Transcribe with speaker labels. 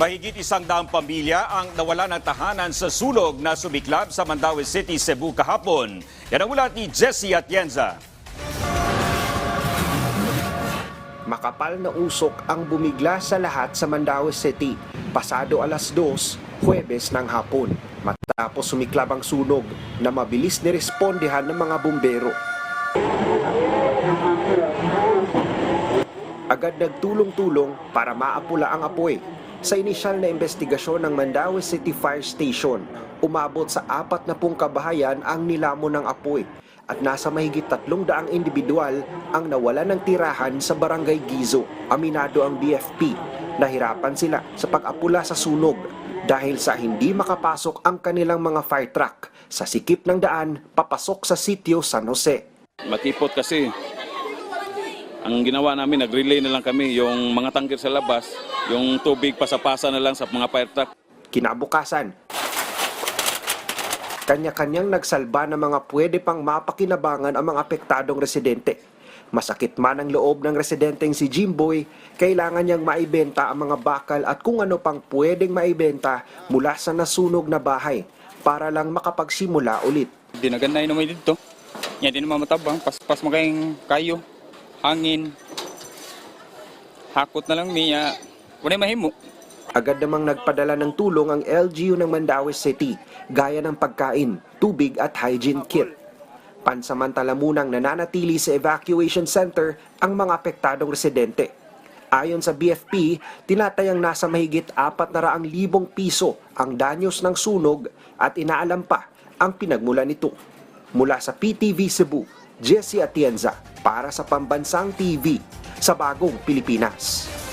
Speaker 1: Mahigit isang daang pamilya ang nawala ng tahanan sa sunog na sumiklab sa Mandaue City, Cebu kahapon. Yan ang ulat ni Jesse Atienza.
Speaker 2: Makapal na usok ang bumigla sa lahat sa Mandaue City pasado alas 2, Huwebes ng hapon. Matapos sumiklab ang sunog na mabilis nirespondehan ng mga bumbero. Agad nagtulong-tulong para maapula ang apoy. Sa inisyal na investigasyon ng Mandaue City Fire Station, umabot sa apat na pung kabahayan ang nilamon ng apoy at nasa mahigit tatlong daang individual ang nawala ng tirahan sa barangay Gizo. Aminado ang BFP. Nahirapan sila sa pag-apula sa sunog dahil sa hindi makapasok ang kanilang mga fire truck sa sikip ng daan papasok sa sitio San Jose.
Speaker 3: Matipot kasi. Ang ginawa namin, nag-relay na lang kami yung mga tangkir sa labas, yung tubig pasapasa na lang sa mga fire truck.
Speaker 2: Kinabukasan, kanya-kanyang nagsalba ng mga pwede pang mapakinabangan ang mga apektadong residente. Masakit man ang loob ng residenteng si Jimboy, kailangan niyang maibenta ang mga bakal at kung ano pang pwedeng maibenta mula sa nasunog na bahay para lang makapagsimula ulit.
Speaker 4: Dinagan na naman dito. Yan din naman matabang. Pas-pas magayang kayo. Hangin. Hakot na lang niya. Wala mahimo.
Speaker 2: Agad namang nagpadala ng tulong ang LGU ng Mandaue City gaya ng pagkain, tubig at hygiene kit. Pansamantala munang nananatili sa evacuation center ang mga apektadong residente. Ayon sa BFP, tinatayang nasa mahigit 400,000 piso ang danyos ng sunog at inaalam pa ang pinagmula nito. Mula sa PTV Cebu, Jesse Atienza para sa Pambansang TV sa Bagong Pilipinas.